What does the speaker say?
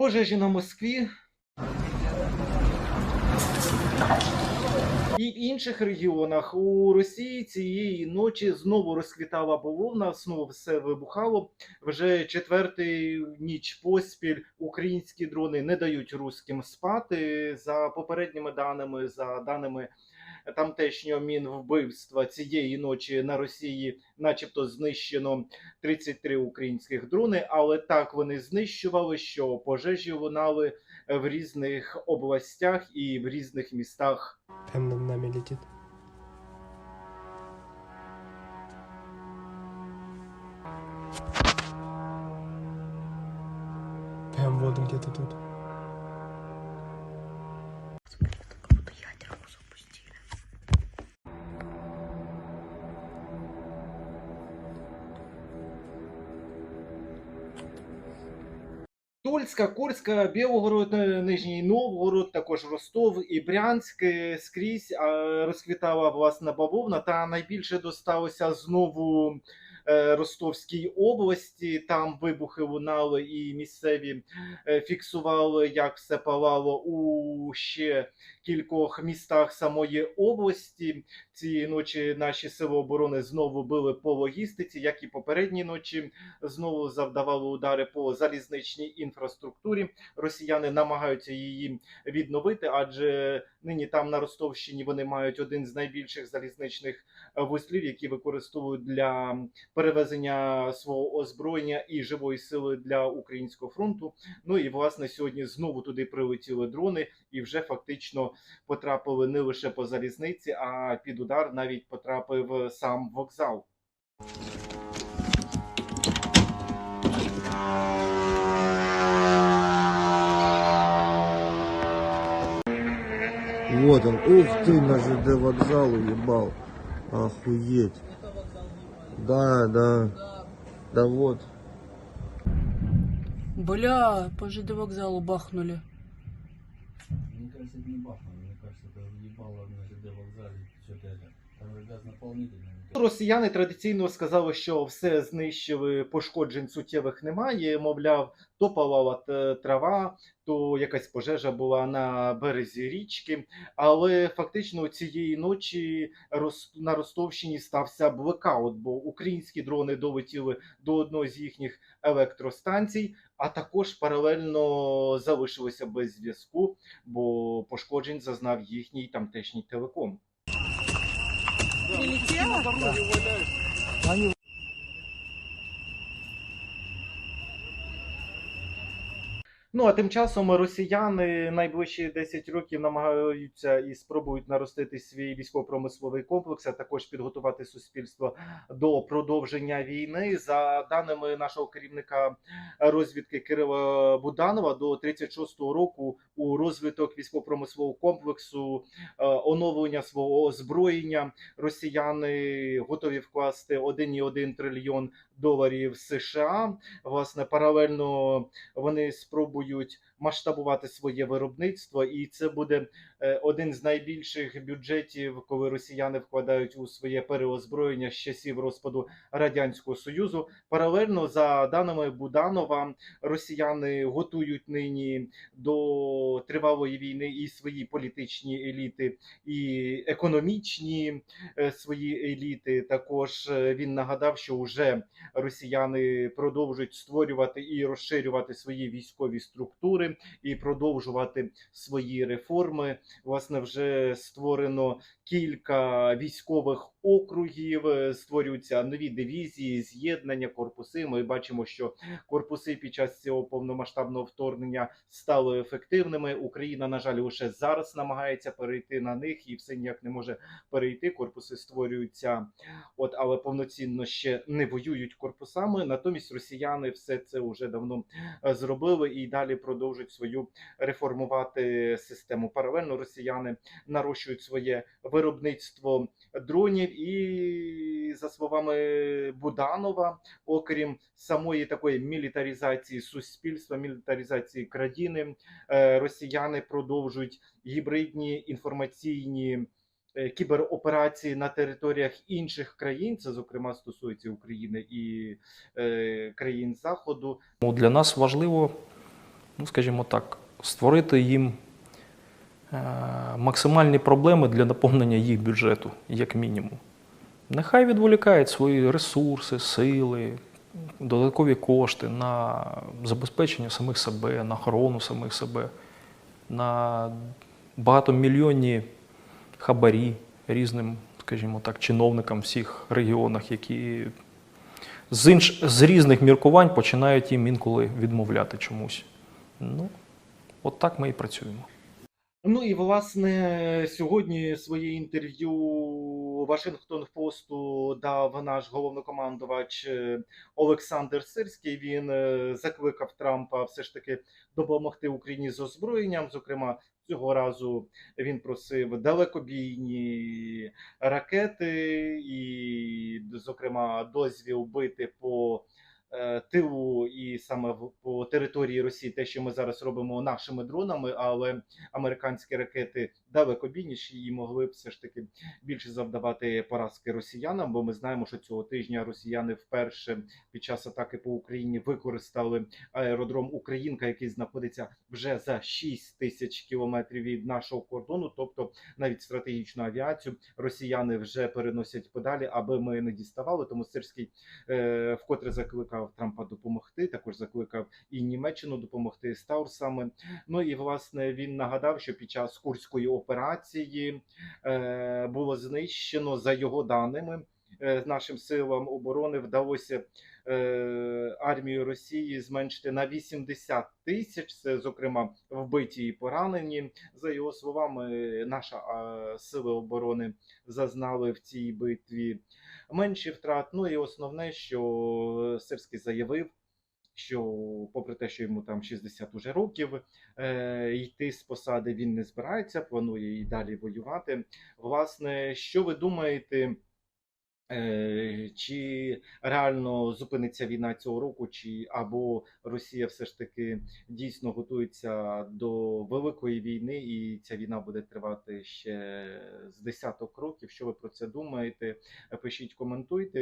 Пожежі на Москві. І в інших регіонах у Росії цієї ночі знову розквітала бавовна, знову все вибухало. Вже четвертий ніч поспіль українські дрони не дають руським спати. За попередніми даними, за даними тамтешнього мінвбивства цієї ночі на Росії, начебто, знищено 33 українських дрони, але так вони знищували, що пожежі лунали в різних областях і в різних містах Прям над нами летит. Прям вот где-то тут. Тульська, Курська, Білгород, е, Нижній Новгород, також Ростов і Брянськ е, скрізь розквітала власна бавовна. Та найбільше досталося знову Ростовській області. Там вибухи лунали, і місцеві е, фіксували, як все палало у ще кількох містах самої області. Цієї ночі наші сили оборони знову били по логістиці, як і попередні ночі знову завдавали удари по залізничній інфраструктурі. Росіяни намагаються її відновити, адже нині там на Ростовщині вони мають один з найбільших залізничних е, вузлів, які використовують для перевезення свого озброєння і живої сили для українського фронту. Ну і власне сьогодні знову туди прилетіли дрони, і вже фактично потрапили не лише по залізниці, а під удар навіть потрапив сам вокзал. Вот он. Ух ты, на ЖД вокзал уебал. Охуеть. Да, да. Да вот. Бля, по ЖД вокзалу бахнули. Мне кажется, это не бахнуло, мне кажется, это ебало на ЖД вокзале что-то это. Росіяни традиційно сказали, що все знищили, пошкоджень суттєвих немає. Мовляв, то палала трава, то якась пожежа була на березі річки. Але фактично цієї ночі на Ростовщині стався блекаут, бо українські дрони долетіли до одної з їхніх електростанцій, а також паралельно залишилися без зв'язку, бо пошкоджень зазнав їхній тамтешній телеком. Прилетело? Да. Они Ну а тим часом росіяни найближчі 10 років намагаються і спробують наростити свій військово-промисловий комплекс, а також підготувати суспільство до продовження війни. За даними нашого керівника розвідки Кирила Буданова, до 36-го року у розвиток військово-промислового комплексу, е, оновлення свого озброєння росіяни готові вкласти 1,1 трильйон доларів США. Власне, паралельно вони спробують масштабувати своє виробництво, і це буде е, один з найбільших бюджетів, коли росіяни вкладають у своє переозброєння з часів розпаду радянського союзу. Паралельно за даними Буданова, росіяни готують нині до тривалої війни і свої політичні еліти, і економічні е, свої еліти. Також е, він нагадав, що вже росіяни продовжують створювати і розширювати свої військові структури і продовжувати свої реформи. Власне, вже створено кілька військових округів, е, створюються нові дивізії, з'єднання, корпуси. Ми бачимо, що корпуси під час цього повномасштабного вторгнення стали ефективними. Україна, на жаль, лише зараз намагається перейти на них і все ніяк не може перейти. Корпуси створюються, от але повноцінно ще не воюють корпусами. Натомість росіяни все це вже давно е, зробили і далі продовжують свою реформувати систему. Паралельно росіяни нарощують своє виробництво дронів, і за словами Буданова, окрім самої такої мілітаризації суспільства, мілітаризації країни, е, росіяни продовжують гібридні інформаційні. Е, Кібероперації на територіях інших країн, це зокрема стосується України і е, країн Заходу. Для нас важливо ну скажімо так, створити їм е, максимальні проблеми для наповнення їх бюджету, як мінімум. Нехай відволікають свої ресурси, сили, додаткові кошти на забезпечення самих себе, на охорону самих себе, на багатомільйонні хабарі різним, скажімо так, чиновникам всіх регіонах, які з, інш... з різних міркувань починають їм інколи відмовляти чомусь. Ну, от так ми і працюємо. Ну і власне сьогодні своє інтерв'ю Вашингтон Посту дав наш головнокомандувач е, Олександр Сирський. Він е, закликав Трампа все ж таки допомогти Україні з озброєнням. Зокрема, цього разу він просив далекобійні ракети, і, зокрема, дозвіл бити по тилу і саме по території Росії, те, що ми зараз робимо нашими дронами, але американські ракети далекобійніші і могли б все ж таки більше завдавати поразки росіянам. Бо ми знаємо, що цього тижня росіяни вперше під час атаки по Україні використали аеродром Українка, який знаходиться вже за 6 тисяч кілометрів від нашого кордону. Тобто навіть стратегічну авіацію росіяни вже переносять подалі, аби ми не діставали. Тому Сирський е, вкотре закликав Трампа допомогти. Також закликав і Німеччину допомогти з Таурсами. Ну і власне він нагадав, що під час курської операції е, було знищено за його даними. е, Нашим силам оборони вдалося армію Росії зменшити на 80 тисяч. Це, зокрема, вбиті і поранені. За його словами, наша е, сили оборони зазнали в цій битві менші втрат. Ну і основне, що Сирський заявив, що, попри те, що йому там 60 уже років, е, йти з посади він не збирається, планує і далі воювати. Власне, що ви думаєте? Е, Чи реально зупиниться війна цього року, чи або Росія все ж таки дійсно готується до великої війни, і ця війна буде тривати ще з десяток років? Що ви про це думаєте? Пишіть, коментуйте.